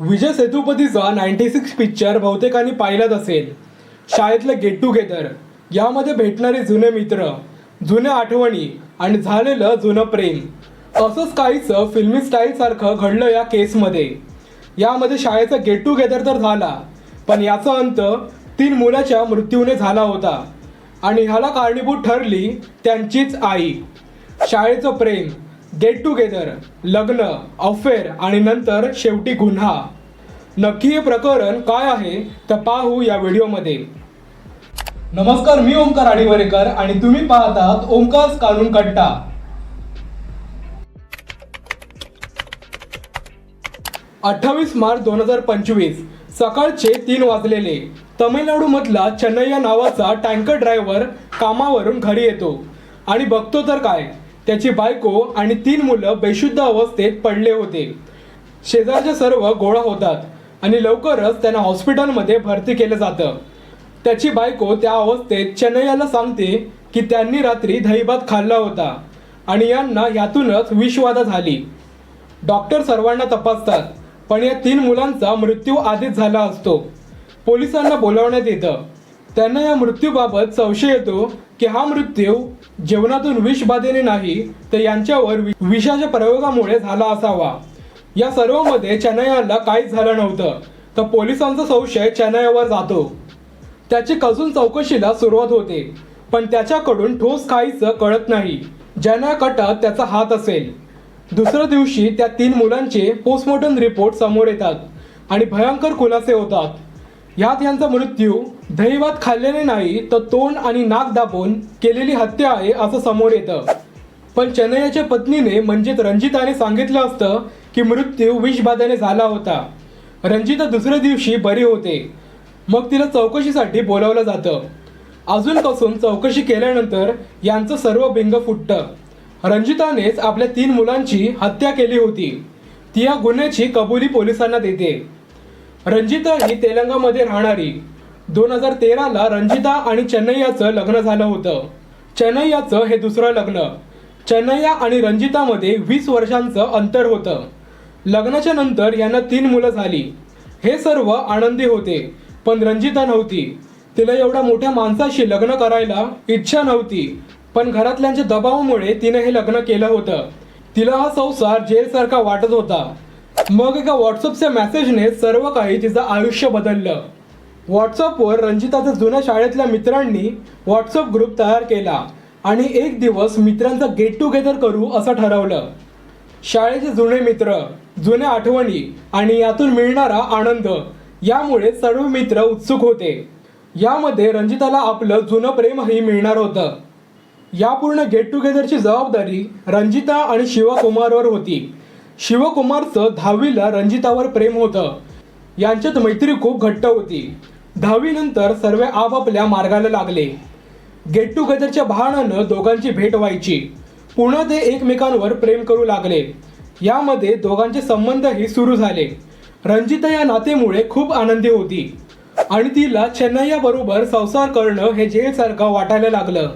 विजय सेतुपतीचा ninety six picture बहुतेकांनी पाहिलाच असेल. शाळेतलं गेट टुगेदर यामध्ये भेटणारे जुने मित्र जुन्या आठवणी आणि झालेलं जुनं प्रेम. असंच काहीचं फिल्मी स्टाईलसारखं घडलं या केसमध्ये. यामध्ये शाळेचा गेट टुगेदर तर झाला पण याचा अंत तीन मुलाच्या मृत्यूने झाला होता. आणि ह्याला कारणीभूत ठरली त्यांचीच आई. शाळेचं प्रेम. गेट टुगेदर लग्न अफेअर आणि नंतर शेवटी गुन्हा. नक्की हे प्रकरण काय आहे तर पाहू या व्हिडिओमध्ये. नमस्कार मी ओमकार आडिवरेकर आणि तुम्ही पाहतात ओमकार कानून कट्टा. अठ्ठावीस मार्च दोन हजार पंचवीस सकाळचे तीन वाजलेले. तमिळनाडूमधला चेन्नैया नावाचा टँकर ड्रायव्हर कामावरून घरी येतो. आणि बघतो तर काय त्याची बायको आणि तीन मुलं बेशुद्ध अवस्थेत पडले होते. शेजारचे सर्व गोळा होतात आणि लवकरच त्यांना हॉस्पिटलमध्ये भरती केलं जातं. त्याची बायको त्या अवस्थेत चेन्नैयाला सांगते की त्यांनी रात्री दहीभात खाल्ला होता आणि यांना यातूनच विषबाधा झाली. डॉक्टर सर्वांना तपासतात पण या तीन मुलांचा मृत्यू आधीच झाला असतो. पोलिसांना बोलावण्यात येतं. त्यांना या मृत्यूबाबत संशय येतो की हा मृत्यू जेवणातून विषबाधेने नाही तर यांच्यावर वि- विषाच्या प्रयोगामुळे झाला असावा. या सर्वमध्ये चेन्नईला काहीच झालं नव्हतं तर पोलिसांचा संशय चेन्नईवर जातो. त्याची कसून चौकशीला सुरुवात होते पण त्याच्याकडून ठोस काहीच कळत नाही. ज्यांना कटात त्याचा हात असेल. दुसऱ्या दिवशी त्या तीन मुलांचे पोस्टमॉर्टम रिपोर्ट समोर येतात आणि भयंकर खुलासे होतात. यात यांचा मृत्यू दहीभात खाल्ल्याने नाही तर तोंड आणि नाक दाबून केलेली हत्या आहे असं समोर येतं. पण चेन्नईच्या पत्नीने म्हणजेच रंजिताने सांगितलं असतं की मृत्यू विषबाधाने झाला होता. रंजिता दुसऱ्या दिवशी बरी होते. मग तिला चौकशीसाठी बोलावलं जातं. अजून कसून चौकशी केल्यानंतर यांचं सर्व बिंग फुटतं. रंजितानेच आपल्या तीन मुलांची हत्या केली होती. ती या गुन्ह्याची कबुली पोलिसांना देते. रंजिता ही तेलंगामध्ये राहणारी. दोन हजार तेराला रंजिता आणि चेन्नैयाचं लग्न झालं होतं. चेन्नैयाचं हे दुसरं लग्न. चेन्नैया आणि रंजितामध्ये वीस वर्षांचं अंतर होतं. लग्नाच्या नंतर यांना तीन मुलं झाली. हे सर्व आनंदी होते पण रंजिता नव्हती. तिला एवढ्या मोठ्या माणसाशी लग्न करायला इच्छा नव्हती पण घरातल्यांच्या दबावामुळे तिने हे लग्न केलं होतं. तिला हा संसार जेलसारखा वाटत होता. मग एका व्हॉट्सअपच्या मेसेजने सर्व काही तिचं आयुष्य बदललं. व्हॉट्सअपवर रंजिताच्या जुन्या शाळेतल्या मित्रांनी व्हॉट्सअप ग्रुप तयार केला आणि एक दिवस मित्रांचा गेट टुगेदर करू असं ठरवलं. शाळेचे जुने मित्र जुन्या आठवणी आणि यातून मिळणारा आनंद यामुळे सर्व मित्र उत्सुक होते. यामध्ये रंजिताला आपलं जुनं प्रेमही मिळणार होतं. या पूर्ण गेट टुगेदरची जबाबदारी रंजिता आणि शिवकुमारवर होती. शिवकुमारचं दहावीला रंजितावर प्रेम होतं. यांच्यात मैत्री खूप घट्ट होती. दहावीनंतर सर्व आपापल्या मार्गाला लागले. गेट टुगेदरच्या भाणानं दोघांची भेट व्हायची. पुन्हा ते एकमेकांवर प्रेम करू लागले. यामध्ये दोघांचे संबंधही सुरू झाले. रंजिता या नातेमुळे खूप आनंदी होती. आणि तिला चेन्नईयाबरोबर संसार करणं हे जेलसारखं वाटायला लागलं.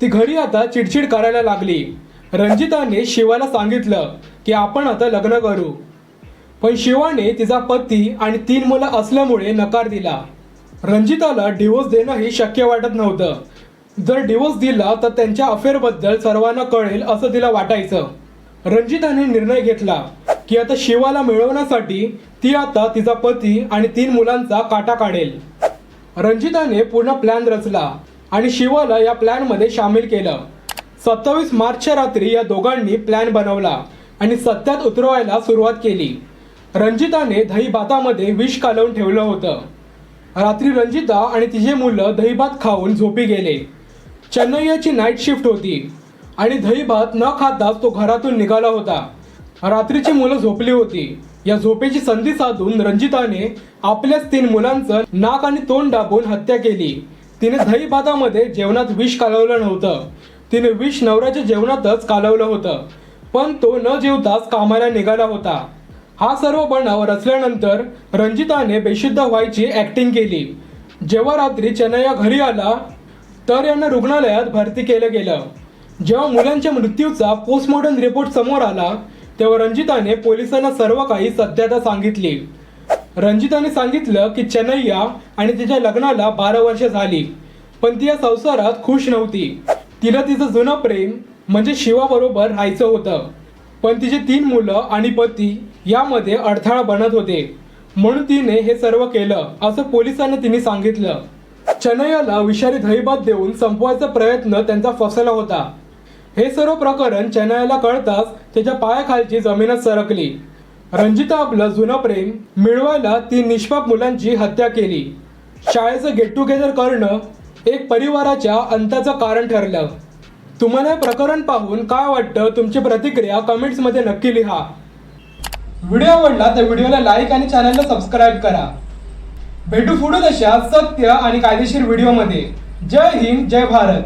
ती घरी आता चिडचिड करायला लागली. रंजिताने शिवाला सांगितलं की आपण आता लग्न करू. पण शिवाने तिचा पती आणि तीन मुलं असल्यामुळे नकार दिला. रंजिताला डिवोर्स देणंही शक्य वाटत नव्हतं. जर डिवोर्स दिला तर त्यांच्या अफेअरबद्दल सर्वांना कळेल असं तिला वाटायचं. रंजिताने निर्णय घेतला की आता शिवाला मिळवण्यासाठी ती आता तिचा पती आणि तीन मुलांचा काटा काढेल. रंजिताने पूर्ण प्लॅन रचला आणि शिवाला या प्लॅनमध्ये सामील केलं. सत्तावीस मार्चच्या रात्री या दोघांनी प्लॅन बनवला आणि सत्यात उतरवायला सुरुवात केली. रंजिताने दहीभातामध्ये विष कालवून ठेवलं होतं. रात्री रंजिता आणि तिचे मुलं दहीभात खाऊन झोपी गेले. चेन्नईची नाईट शिफ्ट होती आणि दहीभात न खाताच तो घरातून निघाला होता. रात्रीची मुलं झोपली होती. या झोपेची संधी साधून रंजिताने आपल्याच तीन मुलांचं नाक आणि तोंड दाबून हत्या केली. तिने दहीभातामध्ये जेवणात विष कालवलं नव्हतं. तिने विष नवऱ्याच्या जेवणातच कालवलं होतं. पण तो न जेवताच कामाला निघाला होता. हा सर्व बनाव रचल्यानंतर रंजिताने बेशुद्ध व्हायची ऍक्टिंग केली. जेव्हा रात्री चेन्नैया घरी आला तर यांना रुग्णालयात भरती केलं गेलं. जेव्हा मुलांच्या मृत्यूचा पोस्टमॉर्टम रिपोर्ट समोर आला तेव्हा रंजिताने पोलिसांना सर्व काही सत्यता सांगितली. रंजिताने सांगितलं की चेन्नैया आणि तिच्या लग्नाला बारा वर्ष झाली पण ती या संसारात खुश नव्हती. तिला तिचं जुनं प्रेम म्हणजे शिवाबरोबर राहायचं होतं. पण तिचे तीन मुलं आणि पती यामध्ये अडथळा बनत होते. म्हणून तिने हे सर्व केलं असं पोलिसांना तिने सांगितलं. चनयाला विषारी दहीभात देऊन संपवायचा प्रयत्न त्यांचा फसला होता. हे सर्व प्रकरण चेन्नईला कळताच त्याच्या पायाखालची जमीनच सरकली. रंजिता आपलं जुनं प्रेम मिळवायला ती निष्पाप मुलांची हत्या केली. शाळेचं गेट टुगेदर करणं एक परिवाराच्या अंताचं कारण ठरलं. तुम्हाला हे प्रकरण पाहून काय वाटतं? तुमची प्रतिक्रिया कमेंट्समध्ये नक्की लिहा. व्हिडिओ आवडला तर व्हिडिओला लाईक आणि चॅनलला सबस्क्राईब करा. भेटू पुढे अशा सत्य आणि कायदेशीर व्हिडिओमध्ये. जय हिंद जय भारत.